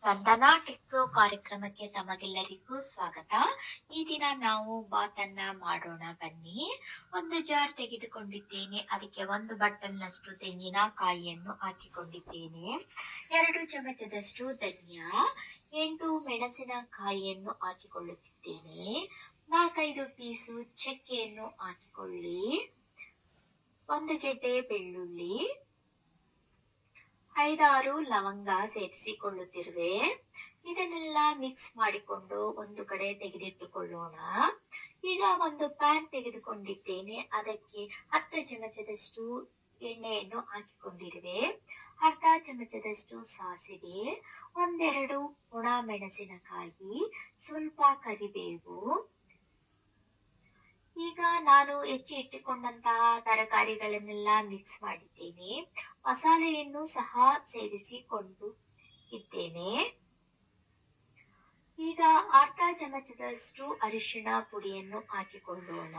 ಸ್ಪಂದನಾ ಟಿಕ್ಪ್ರೋ ಕಾರ್ಯಕ್ರಮಕ್ಕೆ ತಮಗೆಲ್ಲರಿಗೂ ಸ್ವಾಗತ. ಈ ದಿನ ನಾವು ಬಾತನ್ನ ಮಾಡೋಣ ಬನ್ನಿ. ಒಂದು ಜಾರ್ ತೆಗೆದುಕೊಂಡಿದ್ದೇನೆ. ಅದಕ್ಕೆ ಒಂದು ಬಟ್ಟಲ್ನಷ್ಟು ತೆಂಗಿನಕಾಯಿಯನ್ನು ಹಾಕಿಕೊಂಡಿದ್ದೇನೆ. ಎರಡು ಚಮಚದಷ್ಟು ಧನಿಯಾ, ಎಂಟು ಮೆಣಸಿನಕಾಯಿಯನ್ನು ಹಾಕಿಕೊಳ್ಳುತ್ತಿದ್ದೇನೆ. ನಾಲ್ಕೈದು ಪೀಸು ಚಕ್ಕೆಯನ್ನು ಹಾಕಿಕೊಳ್ಳಿ. ಒಂದು ಗೆಡ್ಡೆ ಬೆಳ್ಳುಳ್ಳಿ ಐದಾರು ಲವಂಗ ಸೇರಿಸಿಕೊಳ್ಳುತ್ತಿರುವೆ. ಇದನ್ನೆಲ್ಲ ಮಿಕ್ಸ್ ಮಾಡಿಕೊಂಡು ಒಂದು ಕಡೆ ತೆಗೆದಿಟ್ಟುಕೊಳ್ಳೋಣ. ಈಗ ಒಂದು ಪ್ಯಾನ್ ತೆಗೆದುಕೊಂಡಿದ್ದೇನೆ. ಅದಕ್ಕೆ ಹತ್ತು ಚಮಚದಷ್ಟು ಎಣ್ಣೆಯನ್ನು ಹಾಕಿಕೊಂಡಿರುವೆ. ಅರ್ಧ ಚಮಚದಷ್ಟು ಸಾಸಿವೆ, ಒಂದೆರಡು ಒಣ ಮೆಣಸಿನಕಾಯಿ, ಸ್ವಲ್ಪ ಕರಿಬೇವು ಈಗ ನಾನು ಹೆಚ್ಚಿ ಇಟ್ಟುಕೊಂಡಂತಹ ತರಕಾರಿಗಳನ್ನೆಲ್ಲ ಮಿಕ್ಸ್ ಮಾಡಿದ್ದೇನೆ. ಮಸಾಲೆಯನ್ನು ಸಹ ಸೇರಿಸಿಕೊಂಡು ಇದ್ದೇನೆ. ಈಗ ಅರ್ಧ ಚಮಚದಷ್ಟು ಅರಿಶಿಣ ಪುಡಿಯನ್ನು ಹಾಕಿಕೊಳ್ಳೋಣ.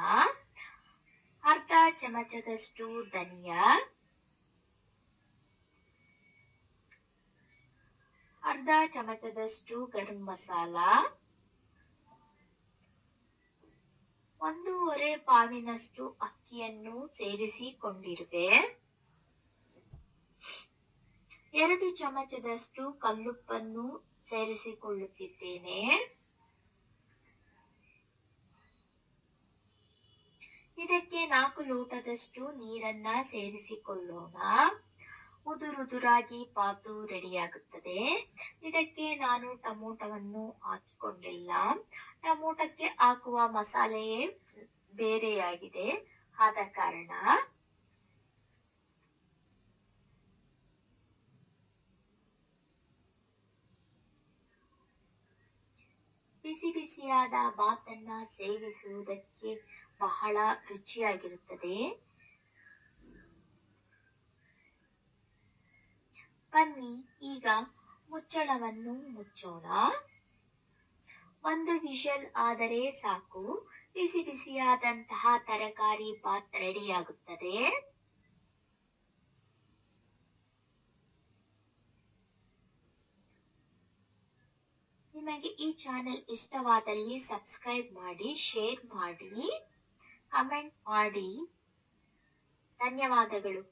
ಅರ್ಧ ಚಮಚದಷ್ಟು ಧನಿಯಾ. ಅರ್ಧ ಚಮಚದಷ್ಟು ಗರಂ ಮಸಾಲ. ಒಂದೂವರೆ ಪಾವಿನಷ್ಟು ಅಕ್ಕಿಯನ್ನು ಸೇರಿಸಿಕೊಂಡಿರುವೆ. ಎರಡು ಚಮಚದಷ್ಟು ಕಲ್ಲುಪ್ಪನ್ನು ಸೇರಿಸಿಕೊಳ್ಳುತ್ತಿದ್ದೇನೆ. ಇದಕ್ಕೆ ನಾಲ್ಕು ಲೋಟದಷ್ಟು ನೀರನ್ನ ಸೇರಿಸಿಕೊಳ್ಳೋಣ. ಉದುರುದುರಾಗಿ ಪಾತು ರೆಡಿಯಾಗುತ್ತದೆ. ಇದಕ್ಕೆ ನಾನು ಟಮೋಟವನ್ನು ಹಾಕಿಕೊಂಡಿಲ್ಲ. ಟಮೋಟಕ್ಕೆ ಹಾಕುವ ಮಸಾಲೆಯೇ ಬೇರೆಯಾಗಿದೆ. ಆದ ಕಾರಣ ಬಿಸಿ ಬಿಸಿಯಾದ ಬಾತನ್ನ ಸೇವಿಸುವುದಕ್ಕೆ ಬಹಳ ರುಚಿಯಾಗಿರುತ್ತದೆ. ಬನ್ನಿ, ಈಗ ಮುಚ್ಚಳವನ್ನು ಮುಚ್ಚೋಣ. ಒಂದು ವಿಷಲ್ ಆದರೆ ಸಾಕು. ಬಿಸಿ ಬಿಸಿಯಾದಂತಹ ತರಕಾರಿ ಬಾತ್ ರೆಡಿಯಾಗುತ್ತದೆ. ನಿಮಗೆ ಈ ಚಾನೆಲ್ ಇಷ್ಟವಾದಲ್ಲಿ ಸಬ್ಸ್ಕ್ರೈಬ್ ಮಾಡಿ, ಶೇರ್ ಮಾಡಿ, ಕಮೆಂಟ್ ಮಾಡಿ. ಧನ್ಯವಾದಗಳು.